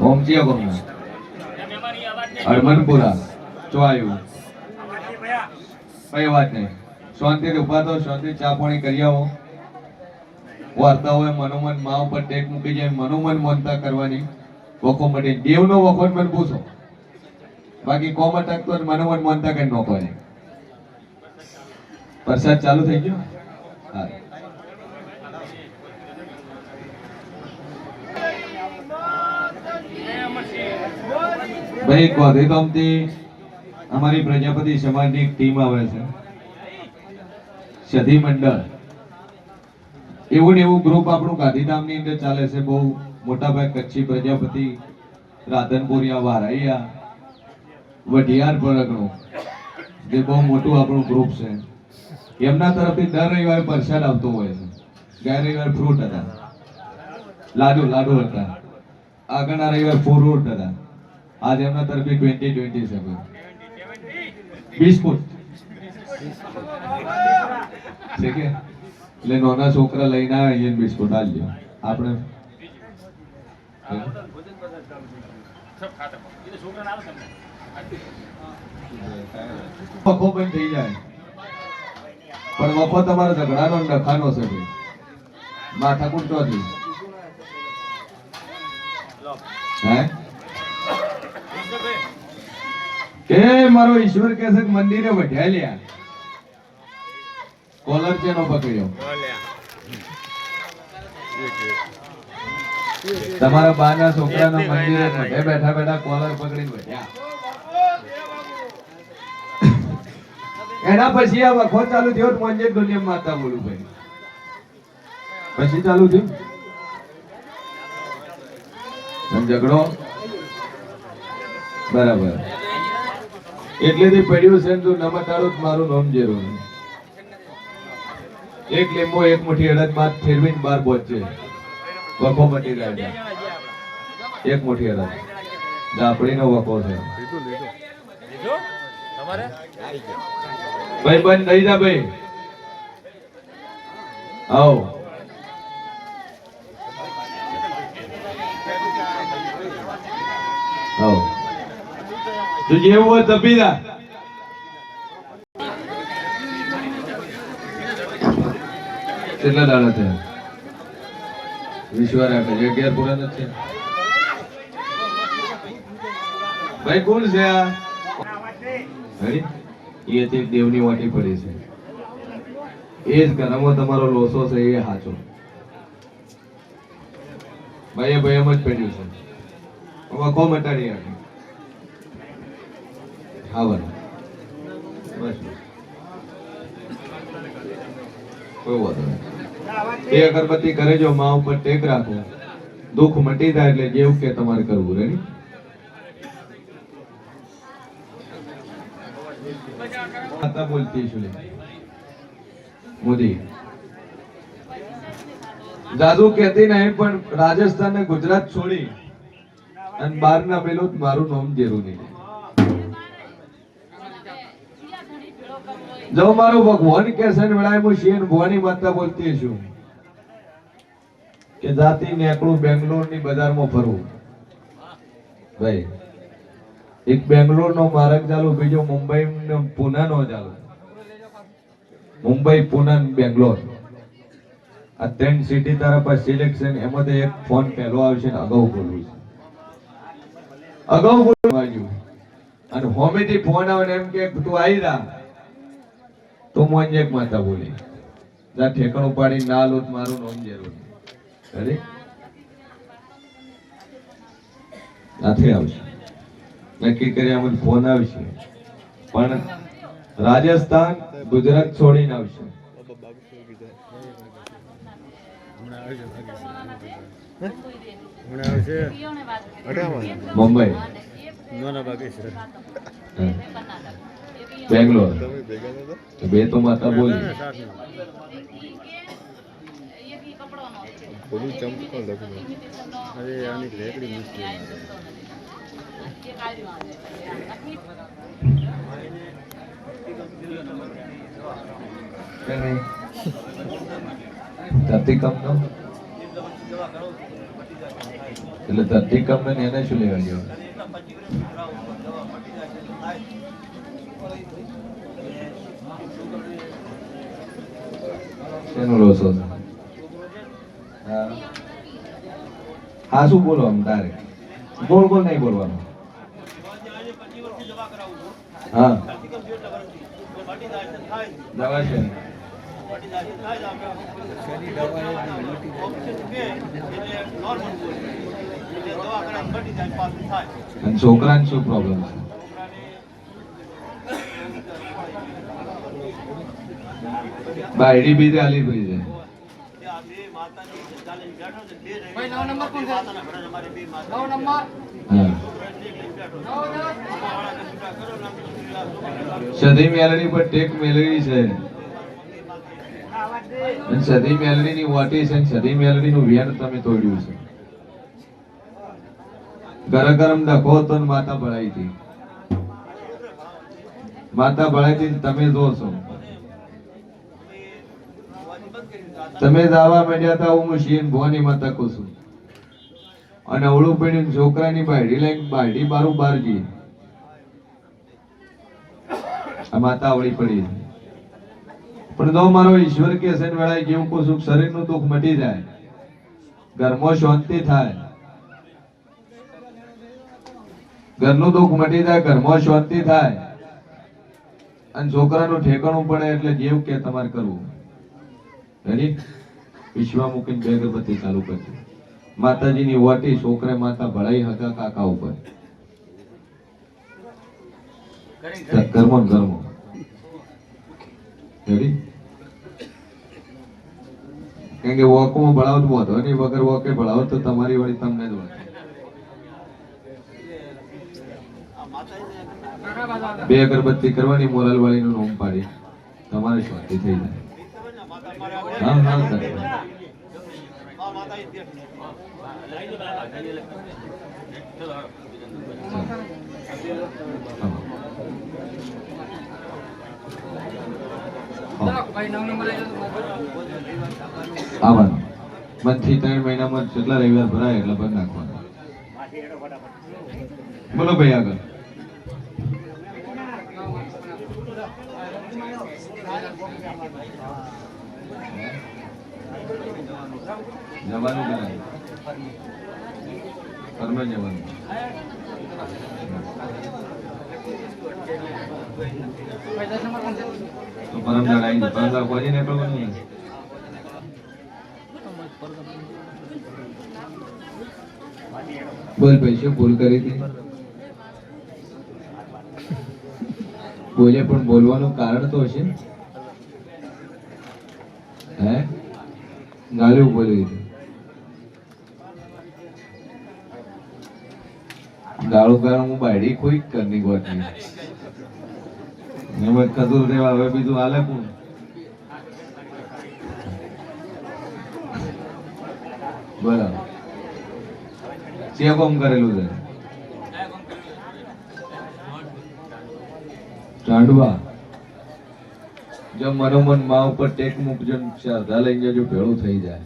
ઓમજીયા ગામના હરમનપુરા ચો આવ્યું? કઈ વાત નહીં. શાંતિથી ઊભા તો શાંતિ ચા પાણી કરી આવો. વાર્તા હોય મનોમન મા ઉપર ટેક મૂકી જાય, મનોમન મનતા કરવાની. વખો માટે દેવનો વખો મને પૂછો. બાકી કોમ અટક તો મનોમન મનતા કઈ ન પ્રસાદ ચાલુ થઈ ગયો? હા. ભાઈ ગોધીગામથી અમારી પ્રજાપતિ સમાજની એક ટીમ આવે છે. સધી મંડળ. એવું ને એવું ગ્રુપ આપણું ગાંધીધામની અંદર ચાલે છે. બહુ મોટા ભાઈ કચ્છી પ્રજાપતિ રાધનપુરિયા વારાઈયા વઢિયાર પરગણું. જે બહુ મોટું આપણું ગ્રુપ છે. એમના તરફથી દર રવિવારે પ્રસાદ આવતો હોય છે. ગયા રવિવાર ફ્રૂટ હતા. લાડુ લાડુ હતા. આગળના રવિવાર ફ્રૂટ હતા. આજ એમના તરફે ટ્વેન્ટી ટ્વેન્ટી છે. બિસ્કુટ છે કે એટલે નાના છોકરા લઈને આવે અહીંયા બિસ્કુટ. આજે આપણે વખો પણ થઈ જાય. પણ વખો તમારો ઝઘડાનો ને ડખાનો છે માથાકૂટ નથી હે? કે મારો ઈશ્વર કે છે મંદિરે વઢ્યા લ્યા કોલર ચેનો પકડ્યો? તમારા બાના છોકરાના મંદિરે મઢે બેઠા બેઠા કોલર પકડીને વઢ્યા. એના પછી આ વખો ચાલુ થયો મંજે દુનિયા માતા બોલું ભાઈ. પછી ચાલુ થયું? ઝઘડો? બરાબર. એટલેથી પડ્યું છે તું જ મારું નામ જેરું એક લીંબો, એક મુઠ્ઠી, અડદ, બાદ ફેરવીને બાર પહોંચે વખો મટી જાય એક મુઠ્ઠી અડદ. ડાપડીનો વખો છે. ભાઈ બંધ થઈ જા ભાઈ. આવો. તું જેવું હોય તપી જા કેટલા દાડા થયા? વિશ્વા રાખે છે અગિયાર પૂરા નથી ભાઈ, કોણ છે આ? હરી? એ હતી દેવની વાટી પડી છે. એ જ ઘરમાં તમારો લોસો છે, એ સાચો ભાઈ ભાઈ એમ જ પડ્યું છે. હવે કો મટાડી નહીં એ અગરબત્તી કરે જો મા ઉપર ટેક રાખો, દુઃખ મટી જાય એટલે જેવું કે તમારે કરવું. રેડી માતા બોલતી છું કહેતી નહીં, પણ રાજસ્થાન ને ગુજરાત છોડી. અને બાર ના પેલું મારું નામ જેરું નહીં જો મારું ભગવાન કે છે વેળાએ હું ભવાની માતા બોલતી છું કે જાતિ નેકળું બેંગ્લોરની બજારમાં ફરવું ભાઈ, એક બેંગ્લોર નો માર્ગ ચાલુ, બીજો મુંબઈ પુના નો ચાલુ. મુંબઈ, પુના બેંગ્લોર. આ ત્રણ સિટી તારા સિલેક્શન એમાં એક ફોન પહેલો આવશે અગાઉ બોલવું છે. અગાઉ બોલવા અને હોમેથી ફોન આવે એમ કે તું આવી રા તો મોંજે એક માતા બોલી. જા ઠેકાણું પાડી ના લોટ મારું નોમ જેરો અરે નથી આવશે. નક્કી કર્યા મને ફોન આવશે. પણ રાજસ્થાન ગુજરાત છોડીને આવશે. મુંબઈ. બેંગ્લોર. બે તો માતા બોલી. બધું ચમકણ લખું અરે આની રેકડી મુશ્કેલ કે નહીં ધરતી એટલે ધરતી કંપને ને એને શું લેવા જેવું શેનો હા. શું બોલો તારે? બોલ બોલ, નહીં બોલવાનું. હા. દવા છે. છોકરાને શું પ્રોબ્લેમ છે? બાયડી બી ચાલી પડી છે. સધી મેલડી પર ટેક મેલડી છે. સધી મેલડી ની વાટી છે સધી મેલડી નું વેણ તમે તોડ્યું છે. ગરમ ગરમ ડખો તો માતા ભળાઈ હતી માતા ભળાઈ હતી તમે જો છો. તમે દાવા માંડ્યા હતા, હું શીન ભવાની માતા કહું છું. અને ઓળું પડીને છોકરાની બાયડી લઈને બાયડી બારું બારજી આ માતા અવળી પડી. પણ તો મારો ઈશ્વર કે છે વેળાએ જેવું કહું છું શરીરનું દુઃખ મટી જાય. ઘરમાં શાંતિ થાય. ઘરનું દુઃખ મટી જાય, ઘરમાં શાંતિ થાય. અને છોકરાનું ઠેકાણું પડે એટલે જેવું કે તમારે કરવું. રેડી વિશ્વા મૂકીને બે અગરબત્તી ચાલુ કરજો. માતાજીની વાટી છોકરે માતા ભળાઈ હતા કાકા ઉપર. કર્મો કર્મો રેડી કે વોકમાં ભણાવો તો વાંધો નહીં વગર વોકે ભળાવત તો તમારી વાળી તમને જ વળે બે અગરબત્તી કરવાની મોરલ વાળીનું નોમ પાડી. તમારે શાંતિ થઈ જાય. હા હા આવવાનું મનથી ત્રણ મહિનામાં જેટલા રવિવાર ભરાય એટલે ભરી નાખવાના. બોલો ભાઈ આગળ. જવાનું કે નહીં? કર્મે જવાનું. ભાઈ તો પરમ જણાવી દે પરમ દાડો કોઈ નીકળવું નહીં બોલ પૈસે ભૂલ કરી હતી? બોલે પણ બોલવાનું કારણ તો હશે હે? ગાળ્યું ઉપર ગાળું કારણ હું બાયડી કોઈ કરની ગોત નહીં એમાં કદુર રેવા હવે બીજું હાલે કોણ બરાબર જે કોમ કરેલું છે ચાંડવા જો મનોમન મા ઉપર ટેક મૂકજો શ્રદ્ધા લઈ જજો ભેળું થઈ જાય.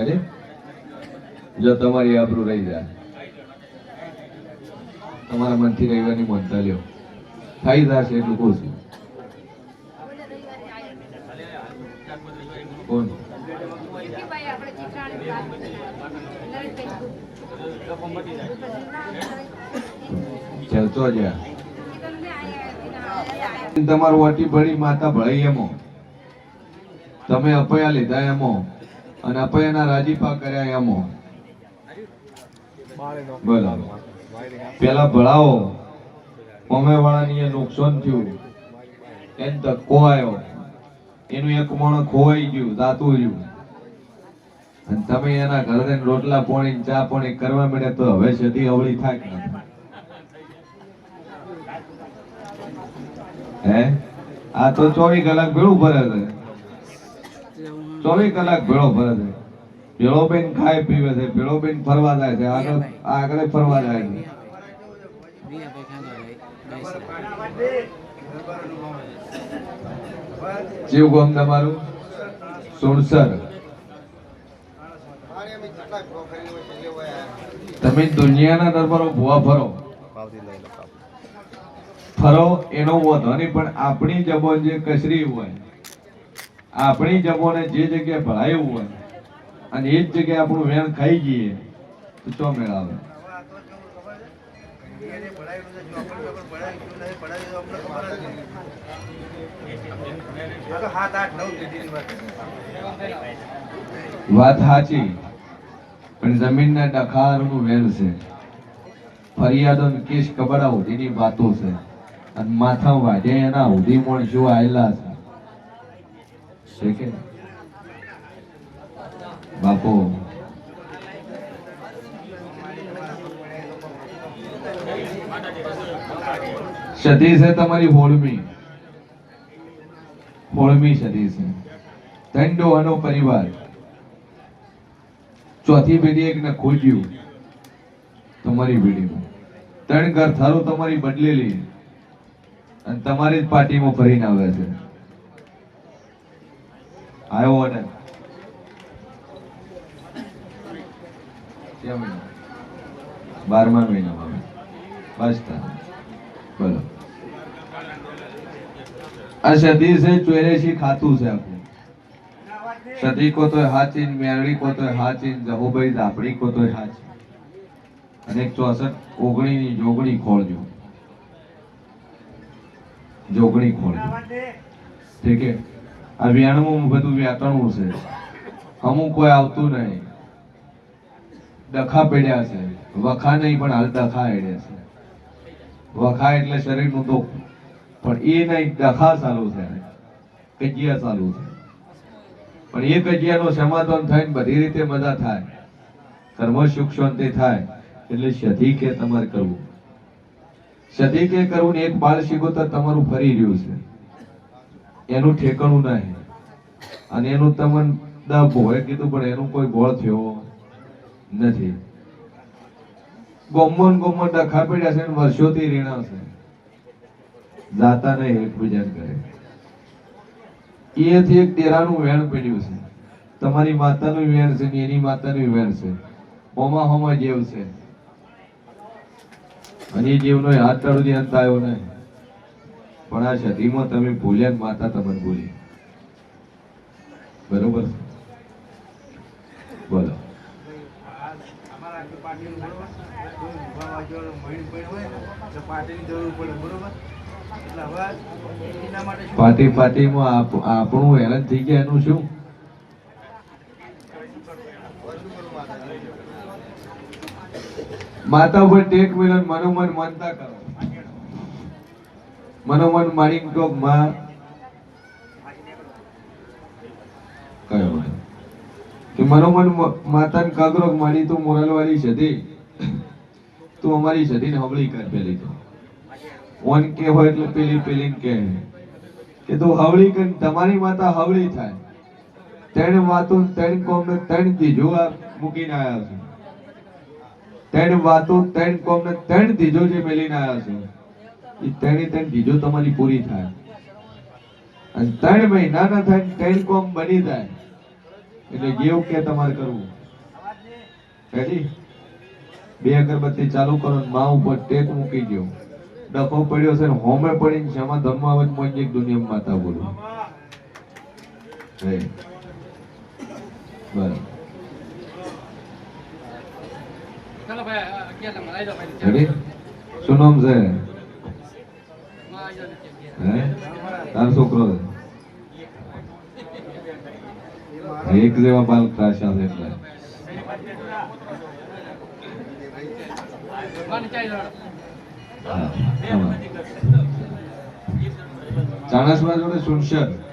અરે જો તમારી આબરૂ રહી જાય. તમારા મનથી રહેવાની મનતા લ્યો. થઈ જશે એટલું કહું છું. કોણ ચાલતો જા તમારું વાટી ભળી માતા ભળી એમો. તમે અપયા લીધા એમો અને અપયાના રાજીપા કર્યા એમો. બોલો પેલા ભળાવો. અમે વાળાની એ નુકસાન થયું. એને ધક્કો આવ્યો એનું એક મણ ખોવાઈ ગયું, દાતું રહ્યું. અને તમે એના ઘરે રોટલા પાણી ચા પાણી કરવા માંડ્યા તો હવે સદી અવળી થાય કે ના થાય? હે? આ તો ચોવીસ કલાક ભેળું ભરે છે. ચોવીસ કલાક ભેળો ભરે છે. ભેળો બેન ખાય પીવે છે. ભેળો બેન ફરવા જાય છે. આગળ આગળ ફરવા જાય છે. જીવ ગોમ તમારું? સુણસર. તમે દુનિયાના દરબારો ભૂવા ફરો. ફરો, એનો વધો નહીં, પણ આપણી જબોન જે કચરી હોય, આપણી જબોને જે જગ્યાએ ભળાયું હોય, અને એ જ જગ્યાએ આપણું વેણ ખાઈ જઈએ, તો ચો પેઢીની વાત સાચી, પણ જમીનના ડખારનું વેણ છે. ફરિયાદો કેસ કબડાવું એની વાતો છે. અને માથા વાઢે, એના ઉધી માણસો આયેલા છે. છે કે બાપો. સતી છે તમારી હોળમી. હોળમી સતી છે. ત્રણ ડોહાનો પરિવાર. ચોથી પેઢી એક ને ખોજ્યું. તમારી પેઢીમાં. ત્રણ ઘર થારું તમારી બદલેલી. અને તમારી જ પાર્ટીમાં ફરીને આવે છે. આવ્યો કયા મહિના બારમા મહિનામાં બસ બોલો. આ સદી છે ખાતું છે આપણું. સતી કો તો હાચી ને મેરડી કો તો હાચી ને જહુભાઈ ધાપડી કો તો હાચી. અને ચોસઠ ઓગણી ની જોગણી ખોળજો જોગણી ખોળજો ઠીક છે? આ વ્યાણમાં બધું વ્યાકરણું છે. અમુક કોઈ આવતું નહીં. ડખા પડ્યા છે. વખા નહીં પણ હાલ ડખા એડ્યા છે. વખા એટલે શરીરનું દુઃખ. પણ એ નહીં ડખા ચાલુ છે. કજિયા ચાલુ છે. પણ એ કજિયાનો સમાધાન થઈને બધી રીતે મજા થાય. કર્મ સુખ શાંતિ થાય. એટલે સધી કે તમારે કરવું. સધી કે કરવું ને એક બાળ શીખોતર તમારું ફરી રહ્યું છે. એનું ઠેકાણું નહીં. અને એનું તમને દા ભોએ કીધું, પણ એનું કોઈ ગોળ થયો નથી. ગોમન ગોમન ડખા પડ્યા છે વર્ષોથી રીણા છે. જાતા નહીં એકબીજાને કરે. એથી એક ડેરાનું વેણ પડ્યું છે. તમારી માતાનું વેણ છે ને એની માતાનું વેણ છે. હોમા હોમા જેવ છે. અને એ જીવનો હાથ તાળુથી અંત આવ્યો નહીં. પણ આ સદીમાં તમે ભૂલ્યા માતા તમને ભૂલી. બરોબર? બોલો. પાર્ટી પાર્ટીમાં આપ- આપણું હેરાન થઈ ગયા એનું શું? માતા ઉપર ટેક મિલન મનોમન માનતા કરો. મનોમન મારી કહો માં કયો? કે મનોમન માતાને કાગરો મારી તું મોરલવાળી છે તું અમારી સધીને હવળી કર પેલી તો. ઓન કે હોય એટલે પેલી પેલી કે. કે તું હવળી કર તમારી માતા હવળી થાય. ત્રણ વાતો ને ત્રણ કોમ ને ત્રણ જોવા આ મૂકીને આવ્યા છે. ત્રણ વાતો, ત્રણ કોમ ને ત્રણ જે મેલીને આવ્યા છે, એ ત્રણે ત્રણ દીજો તમારી પૂરી થાય. અને ત્રણ મહિના ના થાય ત્રણ કોમ બની જાય. એટલે જેવું કે તમારે કરવું. રેડી બે અગરબત્તી ચાલુ કરો મા ઉપર ટેક મૂકી દો ડખો પડ્યો છે હોમે પડીને ક્ષમા ધર્માવત મોંજી દુનિયા માતા બોલું બરાબર. ચાલો ભાઈ અગિયાર નંબર આવી જાઓ ભાઈ રેડી શું નામ છે આવી